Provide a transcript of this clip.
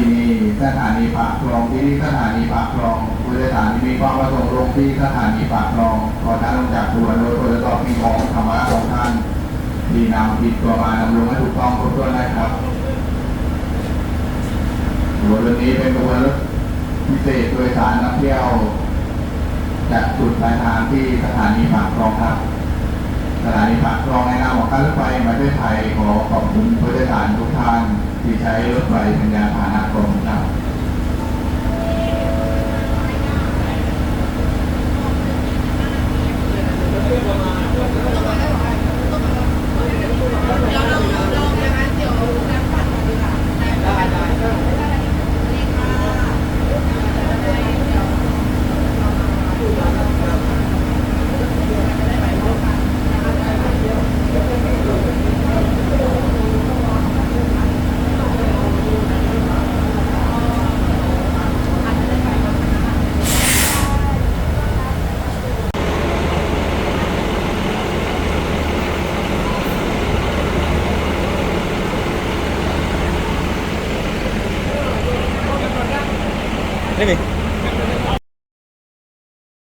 ที่นี่สถานีปากคลองที่นี่สถานีปากคลองผู้โดยสารที่มีความประสงค์ลงที่สถานีปากคลองขอท่านลงจากตัวรถโดยต่อพี่ของธรรมะของท่านที่นำผิดตัวมานำลงให้ถูกต้องครบถ้วนนะครับขบวนรถนี้เป็นขบวรถพิเศษโดยสารนักเที่ยวจากจุดปลายทางที่สถานีปากคลองครับสถานีปากคลองในนามของการรถไฟประเทศไทยขอขอบคุณผู้โดยสารทุกท่าน ที่ใช้รถไฟเป็นยานพาหนะกรม ini